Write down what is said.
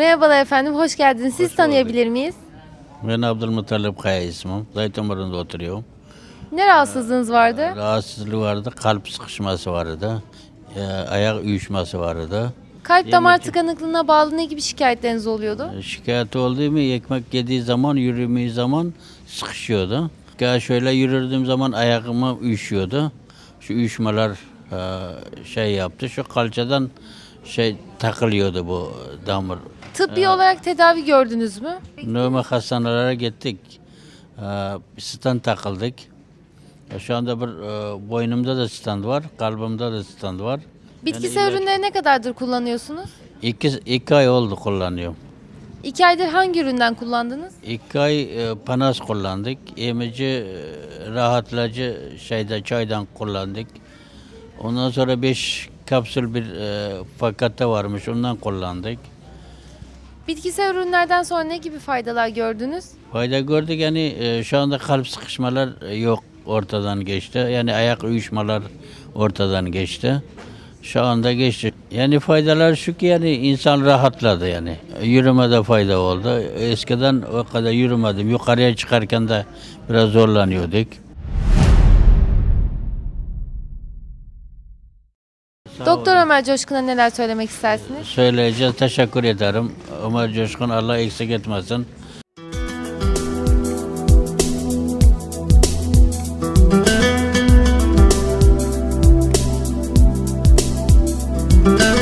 Merhabalar efendim, hoş geldiniz. Siz Hoş tanıyabilir miyiz? Ben Abdülmuttalip Kaya ismim. Zeytinburnu'nda oturuyorum. Ne rahatsızlığınız vardı? Rahatsızlığı vardı, kalp sıkışması vardı, e, ayak uyuşması vardı. Kalp damar tıkanıklığına bağlı ne gibi şikayetleriniz oluyordu? E, Şikayet olduğu mu ekmek yediği zaman, yürümeyi zaman sıkışıyordu. Ya şöyle yürüdüğüm zaman ayağıma uyuşuyordu. Şu uyuşmalar e, şey yaptı. Şu kalçadan şey takılıyordu bu damar. Tıbbi olarak tedavi gördünüz mü? Normal hastanelere gittik. Ee, stand takıldık. E, Şu anda bir e, boynumda da stand var, kalbimde de stand var. Bitkisel ürünleri ne kadardır kullanıyorsunuz? İki, iki ay oldu kullanıyorum. İki aydır hangi üründen kullandınız? İki ay e, panas kullandık. Emici, e, rahatlayıcı şeyde çaydan kullandık. Ondan sonra beş kapsül bir e, pakette varmış, ondan kullandık. Bitkisel ürünlerden sonra ne gibi faydalar gördünüz? Fayda gördük yani e, şu anda kalp sıkışmalar e, yok ortadan geçti. Yani ayak uyuşmalar ortadan geçti. Şu anda geçti. Yani faydalar şu ki yani insan rahatladı yani. Yürümede fayda oldu. Eskiden o kadar yürümedim. Yukarıya çıkarken de biraz zorlanıyorduk. Doktor. Ömer Coşkun'a neler söylemek istersiniz? Ee, söyleyeceğiz. Teşekkür ederim. Ömer Coşkun Allah eksik etmesin. thank